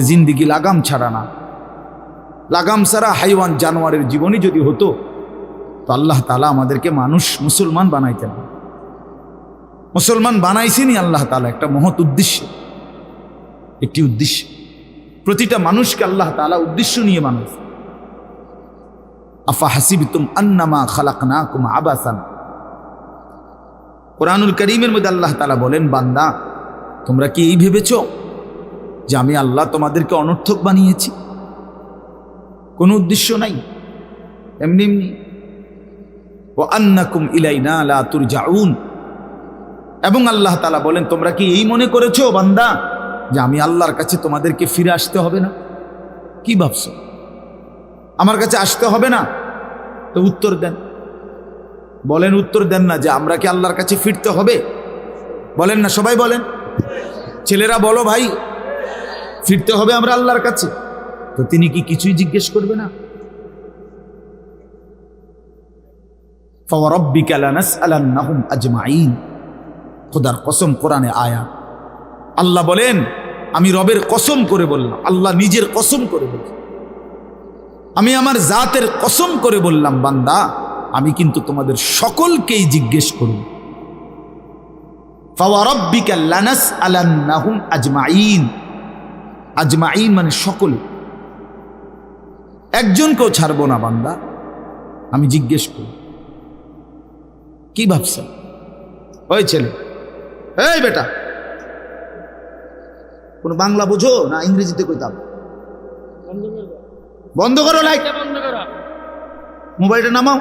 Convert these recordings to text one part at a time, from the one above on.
জিন্দিগি লাগাম ছাড়া না। লাগাম ছাড়া হাইওয়ান জানোয়ারের জীবনই যদি হতো, তো আল্লাহ তালা আমাদেরকে মানুষ মুসলমান বানাইতেন। মুসলমান বানাইছেনই আল্লাহ তালা একটা মহৎ উদ্দেশ্য। একটি উদ্দেশ্য। প্রতিটা মানুষকে আল্লাহ তালা উদ্দেশ্য নিয়ে মানুষ। আফা হাসিবিতুম আন্নামা খালাকনাকুম আবাসান। কোরআনুল করিমের মধ্যে আল্লাহ তালা বলেন, বান্দা, তোমরা কি এই ভেবেছ? যে আমি আল্লাহ তোমাদেরকে অনর্থক বানিয়েছি। কোনো উদ্দেশ্য নাই। এমনি এমনি। ও আন্নাকুম ইলাইনা লা তুরজাউন। এবং আল্লাহ তালা বলেন, তোমরা কি এই মনে করেছ বান্দা, যে আমি আল্লাহর কাছে তোমাদেরকে ফিরে আসতে হবে না? কি ভাবছ? আমার কাছে আসতে হবে না? তো উত্তর দেন। বলেন, উত্তর দেন না, যে আমরা কি আল্লাহর কাছে ফিরতে হবে? বলেন না, সবাই বলেন। ছেলেরা, বলো ভাই ফিরতে হবে আমরা আল্লাহর কাছে। তো তিনি কি কিছুই জিজ্ঞেস করবে না? খোদার কসম কোরআনে আয়া। আল্লাহ বলেন, আমি রবের কসম করে বললাম, আল্লাহ নিজের কসম করে বললাম আমি আমার জাতের কসম করে বললাম, বান্দা, আমি কিন্তু তোমাদের সকলকেই জিজ্ঞেস করব। ফাওয়ারব্বিকা লানাস আলান্নাহুম আজমাইন আজমাইন মানে সকল। একজনকেও ছাড়বো না বান্দা। আমি জিজ্ঞেস করব কি ভাবছেন? ওই ছেলে। এই বেটা। কোন বাংলা বুঝো না ইংরেজিতে কইতাম? বন্ধ করো লাইট মোবাইলটা নামাও।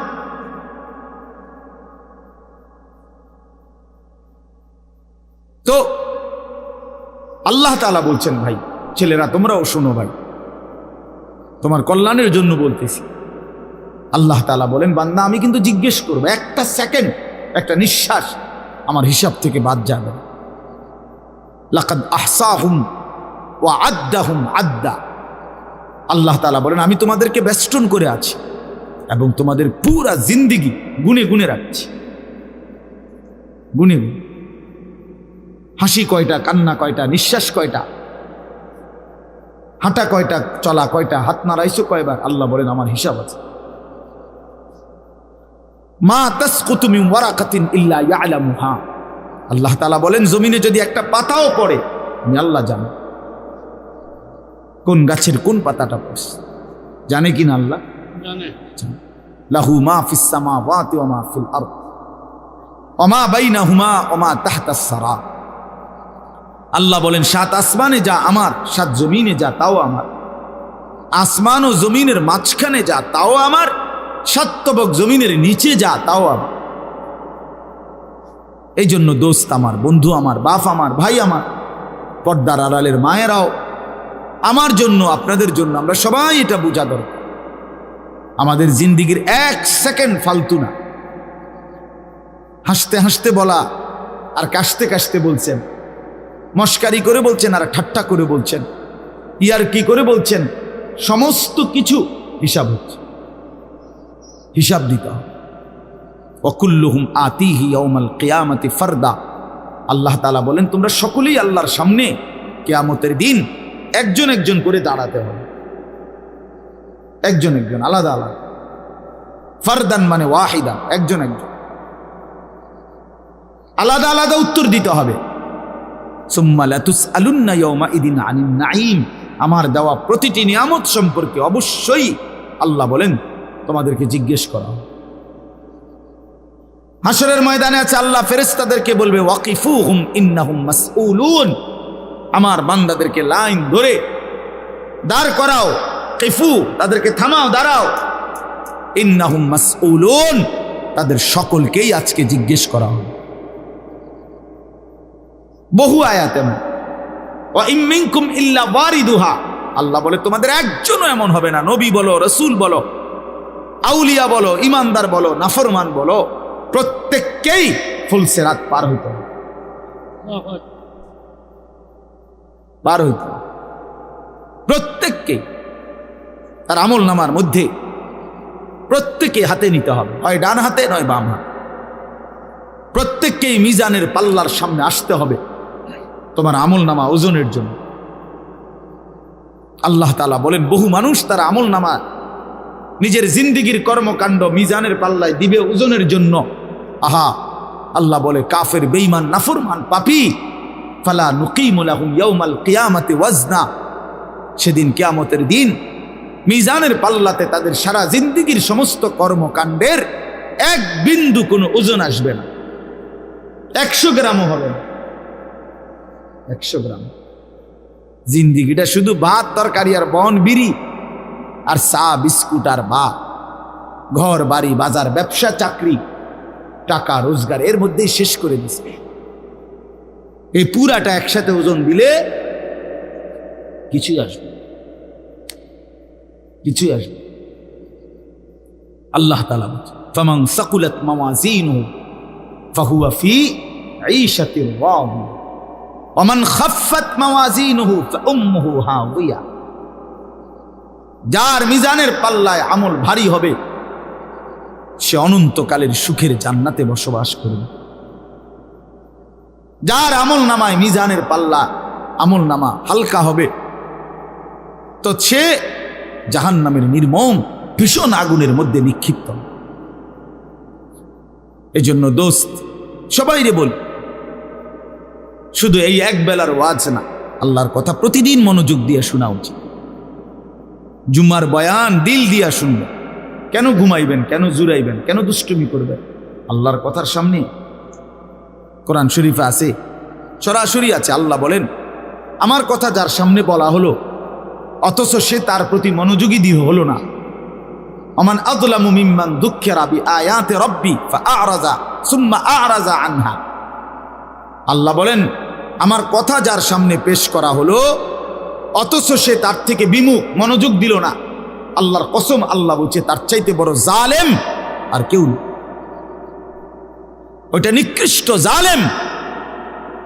তো আল্লাহ তালা বলছেন, ভাই ছেলেরা, তোমরাও শোনো ভাই। তোমার কল্যাণের জন্য বলতেছি। আল্লাহ তালা বলেন, বান্দা, আমি কিন্তু জিজ্ঞেস করব, একটা সেকেন্ড, একটা নিঃশ্বাস আমার হিসাব থেকে বাদ যাবে। লাকাদ আহসাহুম ও আদ্দাহুম আদ্দা। আল্লাহ তালা বলেন, আমি তোমাদেরকে বেষ্টন করে আছি এবং তোমাদের পুরা জিন্দিগি গুনে গুনে রাখছি। গুনে গুনে। হাসি কয়টা, কান্না কয়টা, নিঃশ্বাস কয়টা হাঁটা কয়টা চলা কয়টা হাত নাড়াইছো কয়বার? আল্লাহ বলেন আমার হিসাব আছে। মা তাসকুতুমি ওয়ারাকাতিন ইল্লা ইয়ালামুহা। আল্লাহ তাআলা বলেন জমিনে যদি একটা পাতাও পড়ে আমি আল্লাহ জানি। কোন গাছের কোন পাতাটা পড়ছে? জানে কিনা আল্লাহ? জানে। লাহু মা ফিস সামাওয়াতি ওয়া মা ফিল আরদ। ওয়া মা বাইনাহুমা ওয়া মা তাহতাস সারা। আল্লাহ বলেন, সাত আসমানে যা আমার, সাত জমিনে যা, তাও আমার। আসমান ও জমিনের মাঝখানে যা, তাও আমার। সাত্তবক জমিনের নিচে যা, তাও আমার। এই জন্য দোস্ত আমার, বন্ধু আমার, বাপ আমার, ভাই আমার, পর্দার আড়ালের মায়েরাও, আমার জন্য, আপনাদের জন্য আমরা সবাই এটা বোঝা দরকার। আমাদের জিন্দিগির এক সেকেন্ড ফালতু না। হাসতে হাসতে বলা, আর কাশতে কাশতে বলছেন মস্কারি করে বলছেন আর ঠাট্টা করে বলছেন। ইয়ার কি করে বলছেন? সমস্ত কিছু হিসাব হচ্ছে। হিসাব দিতে হবে। অকুল্লুহুম আতিহি ইয়াউমাল কিয়ামতি ফারদা। আল্লাহ তালা বলেন, তোমরা সকলেই আল্লাহর সামনে কেয়ামতের দিন একজন একজন করে দাঁড়াতে হবে। একজন একজন, আলাদা আলাদা। ফারদান মানে ওয়াহিদা একজন একজন। আলাদা আলাদা উত্তর দিতে হবে। আমার দেওয়া প্রতিটি নিয়ামত সম্পর্কে অবশ্যই আল্লাহ বলেন, তোমাদেরকে জিজ্ঞেস করা। হাসরের ময়দানে আছে, আল্লাহ ফেরেশতাদেরকে বলবে, ওয়াকিফুহুম ইন্নাহুম মাসউলুন। আমার বান্দাদেরকে লাইন ধরে, দাঁড় করাও, কিফু, তাদেরকে থামাও, দাঁড়াও। ইন্নাহুম মাসউলুন, তাদের সকলকেই আজকে জিজ্ঞেস করা হবে। বহু আয়াত এমন আল্লাহ বলে, তোমাদের একজনও এমন হবে না। নবী বলো, রসুল বলো, আউলিয়া বলো, ইমানদার বলো, নাফরমান বলো, প্রত্যেককেই ফুলসেরাত পার হইতে পার হইতে। প্রত্যেককে, তার আমল নামার মধ্যে প্রত্যেকে হাতে নিতে হবে। হয় ডান হাতে, নয় বাম হাতে। প্রত্যেককেই মিজানের পাল্লার সামনে আসতে হবে। তোমার আমল নামা ওজনের জন্য। আল্লাহ তালা বলেন, বহু মানুষ তার আমল নামা নিজের জিন্দিগির কর্মকাণ্ড মিজানের পাল্লায় দিবে ওজনের জন্য। আহা, আল্লাহ বলে, কাফের বেইমান নাফরমান, পাপি, ফালা নুকিমুলাহুম কিয়ামাতে ওয়াজনা। সেদিন কিয়ামতের দিন মিজানের পাল্লাতে তাদের সারা জিন্দিগির সমস্ত কর্মকাণ্ডের এক বিন্দু কোনো ওজন আসবে না। একশো গ্রামও হবে না। একশো গ্রাম। জিন্দিগিটা শুধু ভাত, তরকারি আর বন, বিড়ি আর চা, বিস্কুট আর বা ঘর, বাড়ি, বাজার, ব্যবসা, চাকরি, টাকা, রোজগার, এর মধ্যেই শেষ করে দিচ্ছে এই পুরাটা একসাথে ওজন দিলে কিছুই আসবে। কিছুই আসবে আল্লাহ তালা বলছে ফামাং সাকুলাত মাওয়াজিনহু ফাহুয়া ফি ঈশাতির রাদিয়া। ওমান খাফাত মাওয়াজিনহু যার মিজানের পাল্লায় আমল ভারী হবে, সে অনন্তকালের সুখের জান্নাতে বসবাস করবে যার আমল নামায় মিজানের পাল্লা আমল নামা হালকা হবে, তো সে জাহান নামের নির্মম, ভীষণ আগুনের মধ্যে নিক্ষিপ্ত। এজন্য দোস্ত সবাই রে বল শুধু এই এক বেলার ওয়াজ না, আল্লাহর কথা প্রতিদিন মনোযোগ দিয়ে শোনা উচিত। জুম্মার বয়ান দিল দিয়া শুনবেন কেন ঘুমাইবেন, কেন জুড়াইবেন, কেন দুষ্টুমি করবেন? আল্লাহর কথার সামনে কোরআন শরীফে আছে, সরাসরি আছে। আল্লাহ বলেন, আমার কথা যার সামনে বলা হলো, অথচ সে তার প্রতি মনোযোগী দিয়ে হলো না। অমান আদলামু মিম্মান দুঃখের আবি আয়াতে রব্বি আরাজা সুম্মা আরাজা আনহা। আল্লাহ বলেন আমার কথা যার সামনে পেশ করা হলো, অথচ সে তার থেকে বিমুখ, মনোযোগ দিল না। আল্লাহর কসম, আল্লাহ বলছে, তার চাইতে বড় জালেম আর কেউ। ওইটা নিকৃষ্ট জালেম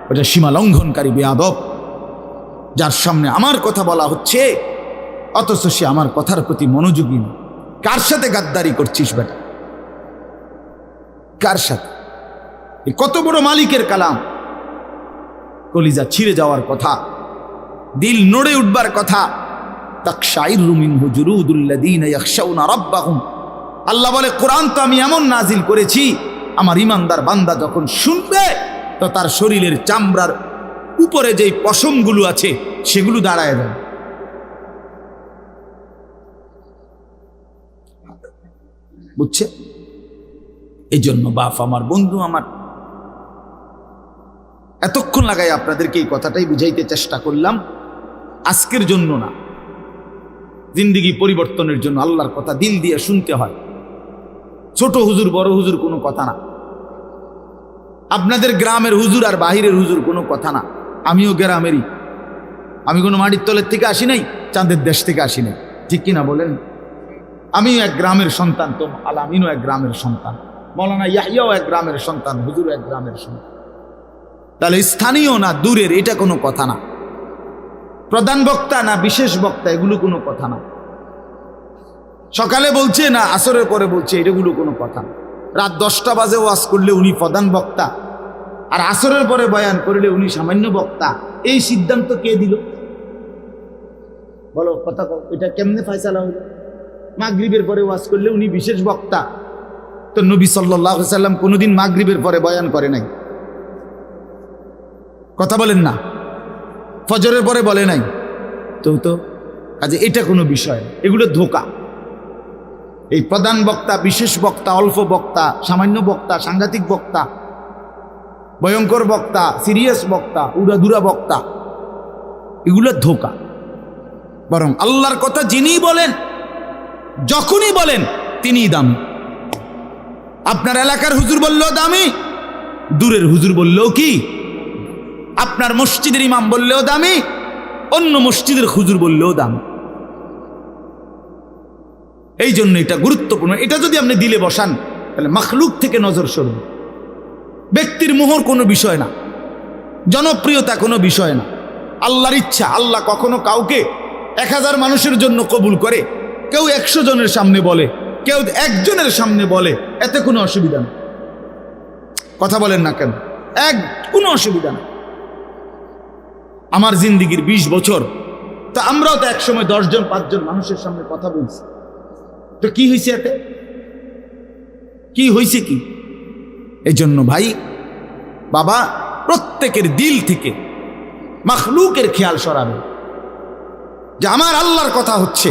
ওটা সীমা লঙ্ঘনকারী বেয়াদব যার সামনে আমার কথা বলা হচ্ছে, অথচ সে আমার কথার প্রতি মনোযোগী কার সাথে গাদ্দারি করছিস বেটা? কার সাথে? কত বড় মালিকের কালাম। কলিজা ছিঁড়ে যাওয়ার কথা, দিল নড়ে উঠবার কথা। আল্লাহ বলে, কোরআন তো আমি এমন নাজিল করেছি, আমার ইমানদার বান্দা যখন শুনবে, তো তার শরীরের চামড়ার উপরে যেই পশমগুলো আছে, সেগুলো দাঁড়ায় যাবে। বুঝছে? এই জন্য বাপ আমার, বন্ধু আমার এতক্ষণ লাগাই আপনাদেরকে এই কথাটাই বুঝাইতে চেষ্টা করলাম। আজকের জন্য না। জিন্দিগি পরিবর্তনের জন্য আল্লাহর কথা দিল দিয়ে শুনতে হয়। ছোট হুজুর, বড় হুজুর কোনো কথা না। আপনাদের গ্রামের হুজুর আর বাহিরের হুজুর কোনো কথা না। আমিও গ্রামেরই। আমি কোনো মাটির তলের থেকে আসি নাই, চাঁদের দেশ থেকে আসি নাই। ঠিক কিনা বলেন? আমিও এক গ্রামের সন্তান তো আলামিনও এক গ্রামের সন্তান। মৌলানা ইয়াহিয়াও এক গ্রামের সন্তান হুজুর এক গ্রামের সন্তান। তাহলে স্থানীয় না দূরের, এটা কোনো কথা না। প্রধান বক্তা না বিশেষ বক্তা, এগুলো কোনো কথা না। সকালে বলছে না আসরের পরে বলছে এটাগুলো কোনো কথা না। রাত দশটা বাজে ওয়াজ করলে উনি প্রধান বক্তা, আর আসরের পরে বয়ান করলে উনি সামান্য বক্তা। এই সিদ্ধান্ত কে দিল? বলো, কথা এটা কেমনে ফয়সালা হইল মাগরিবের পরে ওয়াজ করলে উনি বিশেষ বক্তা। তো নবী সাল্লাহ সাল্লাম কোনোদিন মাগরিবের পরে বয়ান করে নাই। কথা বলেন না। ফজরের পরে বলে নাই। তো তো, কাজে এটা কোনো বিষয় এগুলো ধোকা। এই প্রধান বক্তা, বিশেষ বক্তা, অল্প বক্তা, সামান্য বক্তা, সাংঘাতিক বক্তা, ভয়ঙ্কর বক্তা, সিরিয়াস বক্তা, উড়াধুরা বক্তা, এগুলো ধোকা। বরং আল্লাহর কথা যিনি বলেন, যখনই বলেন, তিনিই দামি। আপনার এলাকার হুজুর বললেও দামি, দূরের হুজুর বললেও কি আপনার মসজিদের ইমাম বললেও দামি, অন্য মসজিদের হুজুর বললেও দামি। এই জন্য এটা গুরুত্বপূর্ণ। এটা যদি আপনি দিলে বসান, তাহলে মখলুক থেকে নজর সরবে ব্যক্তির মোহর কোনো বিষয় না। জনপ্রিয়তা কোনো বিষয় না। আল্লাহর ইচ্ছা, আল্লাহ কখনো কাউকে এক হাজার মানুষের জন্য কবুল করে। কেউ একশো জনের সামনে বলে, কেউ একজনের সামনে বলে, এতে কোনো অসুবিধা নেই কথা বলেন না কেন? এক, কোনো অসুবিধা নেই আমার জিন্দিগির ২০ বছর। তো আমরাও তো একসময় দশজন, পাঁচজন মানুষের সামনে কথা বলছি। তো কি হয়েছে এতে? কি হয়েছে কি? এই জন্য ভাই, বাবা, প্রত্যেকের দিল থেকে মাখলুকের খেয়াল সরাবে। যে আমার আল্লাহর কথা হচ্ছে।